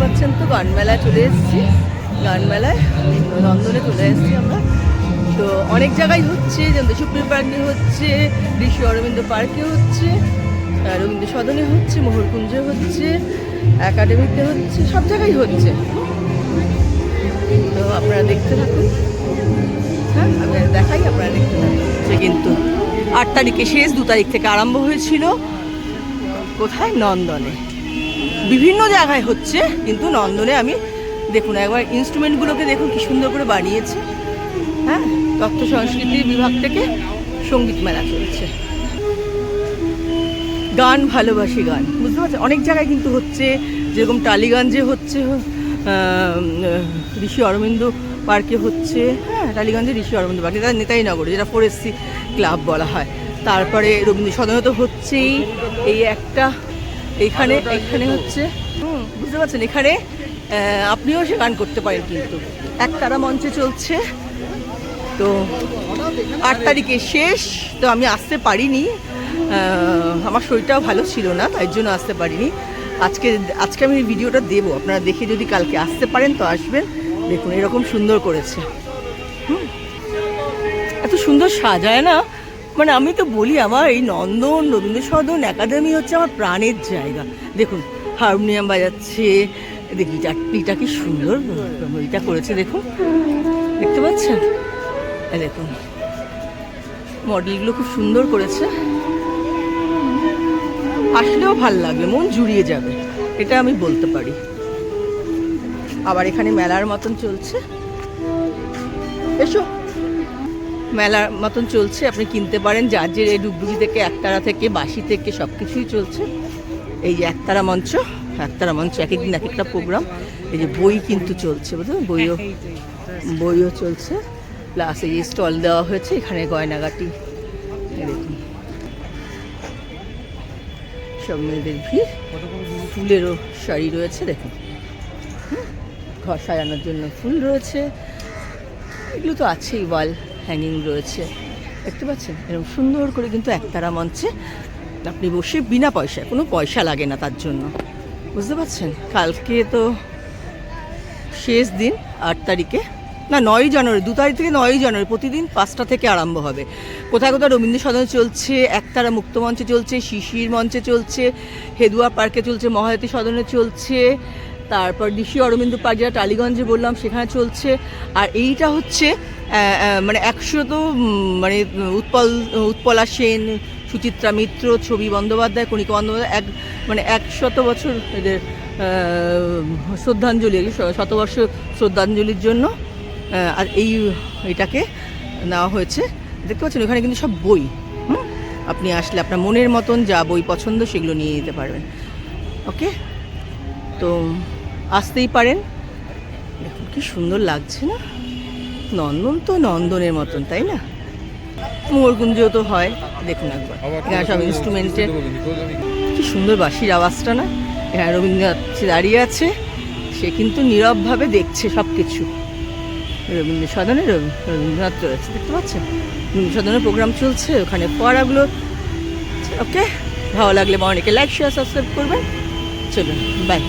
পাচ্ছেন তো, গানমেলায় চলে এসেছি। গানমেলায় নন্দনে চলে এসেছি আমরা। তো অনেক জায়গায় হচ্ছে যেমন সুপ্রিম পার্কে হচ্ছে ঋষি অরবিন্দ পার্কে হচ্ছে রবীন্দ্র সদনে হচ্ছে মোহরকুঞ্জে হচ্ছে, একাডেমিতে হচ্ছে, সব জায়গায় হচ্ছে। তো আপনারা দেখতে থাকুন। হ্যাঁ আমি দেখাই, আপনারা দেখতে থাকুন। কিন্তু আট তারিখে শেষ, দু তারিখ থেকে আরম্ভ হয়েছিল। কোথায়? নন্দনে। বিভিন্ন জায়গায় হচ্ছে, কিন্তু নন্দনে আমি দেখুন, একবার ইনস্ট্রুমেন্টগুলোকে দেখুন কি সুন্দর করে বানিয়েছে। হ্যাঁ তথ্য সংস্কৃতি বিভাগ থেকে সংগীত মেলা চলছে। গান ভালোবাসি গান, বুঝতে পারছেন? অনেক জায়গায় কিন্তু হচ্ছে, যেরকম টালিগঞ্জে হচ্ছে ঋষি অরবিন্দ পার্কে হচ্ছে হ্যাঁ টালিগঞ্জে ঋষি অরবিন্দ পার্কে তার নেতাই নগরে যেটা ফরেস্ট্রি ক্লাব বলা হয়। তারপরে রবীন্দ্র সদনে তো হচ্ছেই এই একটা এইখানে এখানে হচ্ছে, হুম, বুঝতে পারছেন, এখানে আপনিও সে গান করতে পারেন কিন্তু। একতারা মঞ্চে চলছে। তো আট তারিখে শেষ, তো আমি আসতে পারিনি। আমার শরীরটাও ভালো ছিল না, তাই জন্য আসতে পারিনি। আজকে আজকে আমি ভিডিওটা দেবো, আপনারা দেখে যদি কালকে আসতে পারেন, তো আসবেন। দেখুন, এরকম সুন্দর করেছে। এত সুন্দর সাজায় না মানে আমি তো বলি আমার এই নন্দন রবীন্দ্র সদন একাডেমি হচ্ছে আমার প্রাণের জায়গা। দেখুন, হারমোনিয়াম বাজাচ্ছে গিটার গিটার কি সুন্দর, এটা করেছে, দেখুন। দেখতে পাচ্ছেন? দেখুন, মডেলগুলো খুব সুন্দর করেছে। আসলেও ভালো লাগবে, মন জুড়িয়ে যাবে, এটা আমি বলতে পারি। আবার এখানে মেলার মতন চলছে। এসো। মেলার মতন চলছে, আপনি কিনতে পারেন। জার্জের এই ডুগডুগি থেকে, একতারা থেকে বাসি থেকে সব কিছুই চলছে। এই যে একতারা মঞ্চ একতারা মঞ্চ এক একদিন এক একটা প্রোগ্রাম। এই যে বই কিন্তু চলছে, বুঝলেন? বইও বইও চলছে। প্লাস এই স্টল দেওয়া হয়েছে, এখানে গয়নাগাটি। দেখুন। সব মেয়েদের ভিড়। ফুলেরও শাড়ি রয়েছে, দেখুন। ঘর সাজানোর জন্য ফুল রয়েছে। এগুলো তো আছেই ওয়াল। হ্যাঙ্গিং রয়েছে। দেখতে পাচ্ছেন? এরকম সুন্দর করে কিন্তু একতারা মঞ্চে আপনি বসে বিনা পয়সায়, কোনো পয়সা লাগে না তার জন্য। বুঝতে পারছেন? কালকে তো শেষ দিন, আট তারিখে। না, নয়ই জানুয়ারি, দু তারিখ থেকে নয়ই জানুয়ারি, প্রতিদিন পাঁচটা থেকে আরম্ভ হবে। কোথায় কোথায় রবীন্দ্র সদনে চলছে, একতারা মুক্ত মঞ্চে চলছে, শিশির মঞ্চে চলছে, হেদুয়া পার্কে চলছে, মহায়তী সদনে চলছে তারপর ঋষি অরবিন্দ যেটা টালিগঞ্জে বললাম, সেখানে চলছে। আর এইটা হচ্ছে মানে একশো তো মানে উৎপল, উৎপলা সেন, সুচিত্রা মিত্র, ছবি বন্দ্যোপাধ্যায়, কণিকা বন্দ্যোপাধ্যায়, এক মানে একশত বছর এদের শ্রদ্ধাঞ্জলি শতবর্ষ শ্রদ্ধাঞ্জলির জন্য আর এই এটাকে নেওয়া হয়েছে। দেখতে পাচ্ছেন, ওখানে কিন্তু সব বই? আপনি আসলে আপনার মনের মতন যা বই পছন্দ, সেগুলো নিয়ে যেতে পারবেন। ওকে? তো আসতেই পারেন। দেখুন কি সুন্দর লাগছে না? নন্দন তো নন্দনের মতন, তাই না? মোরগুঞ্জও তো হয়। দেখুন একবার, এখানে সব ইনস্ট্রুমেন্টে কি সুন্দর বাঁশির আওয়াজটা না? এখানে রবীন্দ্রনাথ দাঁড়িয়ে আছে। সে কিন্তু নীরবভাবে দেখছে সব কিছু রবীন্দ্র সদনে রবীন্দ্রনাথ রয়েছে, দেখতে পাচ্ছেন? রবীন্দ্র সদনের প্রোগ্রাম চলছে, ওখানে ফোয়ারাগুলো ওকে, ভালো লাগলে অনেকে লাইক শেয়ার সাবস্ক্রাইব করবেন। চলুন বাই